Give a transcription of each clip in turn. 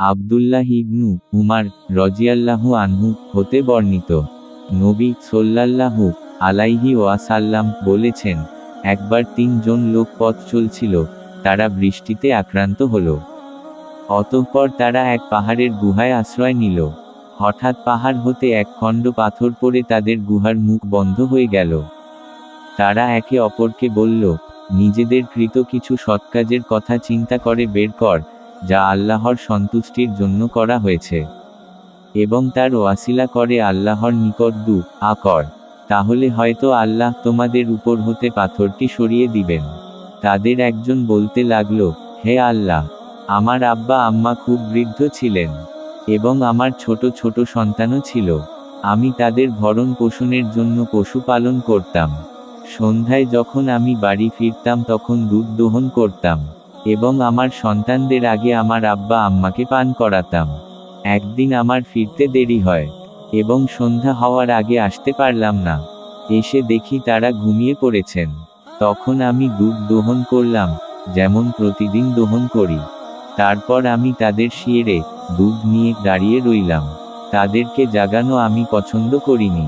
আবদুল্লাহ ইবনু উমার রজিয়াল্লাহু আনহু হতে বর্ণিত। নবী সোল্লাল্লাহু আলাইহি ওয়াসাল্লাম বলেছেন, একবার তিনজন লোক পথ চলছিল, তারা বৃষ্টিতে আক্রান্ত হল। অতঃপর তারা এক পাহাড়ের গুহায় আশ্রয় নিল। হঠাৎ পাহাড় হতে এক খণ্ড পাথর পড়ে তাদের গুহার মুখ বন্ধ হয়ে গেল। তারা একে অপরকে বলল, নিজেদের কৃত কিছু সৎকাজের কথা চিন্তা করে বের কর যা আল্লাহর সন্তুষ্টির জন্য করা হয়েছে। এবং তার ওয়াসিলা করে আল্লাহর নিকট দু, আ কর। তাহলে হয়তো আল্লাহ তোমাদের উপর হতে পাথরটি সরিয়ে দিবেন। তাদের একজন বলতে লাগল, হে আল্লাহ, আমার আব্বা আম্মা খুব বৃদ্ধ ছিলেন, এবং আমার ছোট ছোট সন্তানও ছিল। আমি তাদের ভরণ পোষণের জন্য পশুপালন করতাম। সন্ধ্যায় যখন আমি বাড়ি ফিরতাম তখন দুধ দোহন করতাম। এবং আমার সন্তানদের আগে আমার আব্বা আম্মাকে পান করাতাম। একদিন আমার ফিরতে দেরি হয়, এবং সন্ধ্যা হওয়ার আগে আসতে পারলাম না। এসে দেখি তারা ঘুমিয়ে পড়েছেন। তখন আমি দুধ দোহন করলাম, যেমন প্রতিদিন দোহন করি। তারপর আমি তাদের শিয়েরে দুধ নিয়ে দাঁড়িয়ে রইলাম। তাদেরকে জাগানো আমি পছন্দ করিনি,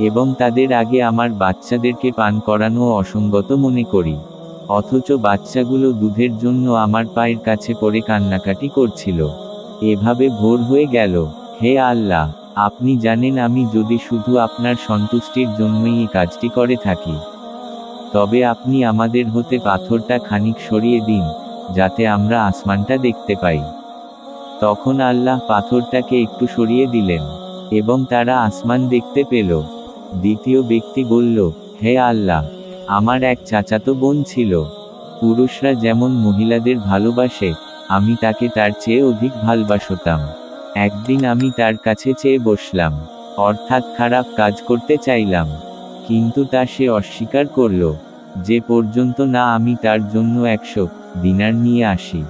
এবং তাদের আগে আমার বাচ্চাদেরকে পান করানো অসঙ্গত মনে করি। অথচ বাচ্চাগুলো দুধের জন্য আমার পায়ের কাছে পড়ে কান্নাকাটি করছিল। এভাবে ভোর হয়ে গেল। হে আল্লাহ, আপনি জানেন আমি যদি শুধু আপনার সন্তুষ্টির জন্যই এই কাজটি করে থাকি। তবে আপনি আমাদের হতে পাথরটা খানিক সরিয়ে দিন, যাতে আমরা আসমানটা দেখতে পাই। তখন আল্লাহ পাথরটাকে একটু সরিয়ে দিলেন, এবং তারা আসমান দেখতে পেল। দ্বিতীয় ব্যক্তি বলল, হে আল্লাহ আমার এক চাচাতো বোন ছিল। পুরুষরা যেমন মহিলাদের ভালোবাসে, আমি তাকে তার চেয়ে অধিক ভালবাসতাম। একদিন আমি তার কাছে চেয়ে বসলাম, অর্থাৎ খারাপ কাজ করতে চাইলাম। কিন্তু তা সে অস্বীকার করল, যে পর্যন্ত না আমি তার জন্য একশো দিনার নিয়ে আসি,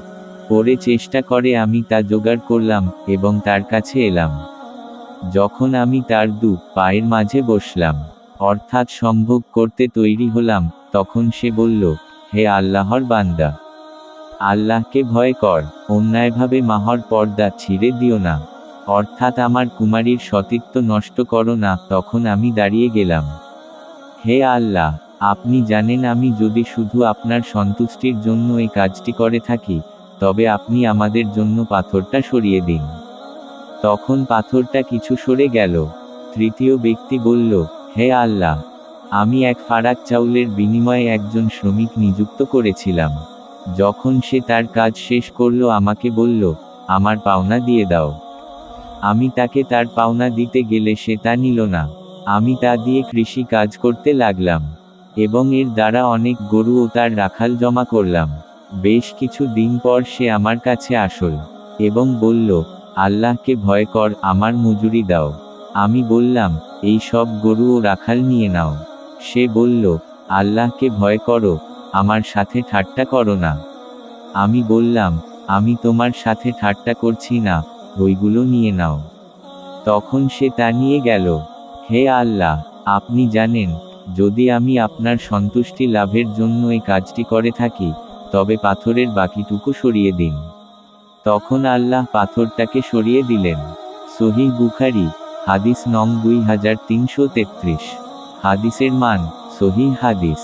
পরে চেষ্টা করে আমি তা জোগাড় করলাম এবং তার কাছে এলাম। যখন আমি তার দু পায়ের মাঝে বসলাম অর্থাৎ সম্ভোগ করতে তৈরি হলাম, তখন সে বলল, হে আল্লাহর বান্দা, আল্লাহকে ভয় কর, অন্যায়ভাবে মাহর পর্দা ছিঁড়ে দিও না। অর্থাৎ আমার কুমারীর সতীত্ব নষ্ট করো না, তখন আমি দাঁড়িয়ে গেলাম। হে আল্লাহ, আপনি জানেন আমি যদি শুধু আপনার সন্তুষ্টির জন্য এই কাজটি করে থাকি, তবে আপনি আমাদের জন্য পাথরটা সরিয়ে দিন। তখন পাথরটা কিছু সরে গেল। তৃতীয় ব্যক্তি বলল হে আল্লাহ, আমি এক ফারাক চাউলের বিনিময়ে একজন শ্রমিক নিযুক্ত করেছিলাম। যখন সে তার কাজ শেষ করল, আমাকে বলল, আমার পাওনা দিয়ে দাও। আমি তাকে তার পাওনা দিতে গেলে সে তা নিল না। আমি তা দিয়ে কৃষি কাজ করতে লাগলাম এবং এর দ্বারা অনেক গরু ও তার রাখাল জমা করলাম। বেশ কিছু দিন পর সে আমার কাছে আসল এবং বলল, আল্লাহকে ভয় কর, আমার মজুরি দাও। আমি বললাম এই সব গরু ও রাখাল নিয়ে নাও। সে বলল, আল্লাহকে ভয় করো, আমার সাথে ঠাট্টা করো না। আমি বললাম, আমি তোমার সাথে ঠাট্টা করছি না, ওইগুলো নিয়ে নাও। তখন সে তা নিয়ে গেল, হে আল্লাহ, আপনি জানেন, যদি আমি আপনার সন্তুষ্টি লাভের জন্য এই কাজটি করে থাকি, তবে পাথরের বাকিটুকু সরিয়ে দিন। তখন আল্লাহ পাথরটাকে সরিয়ে দিলেন। সহিহ বুখারি হাদিস নং দুই হাজার তিনশো তেত্রিশ। হাদিসের মান সহি হাদিস।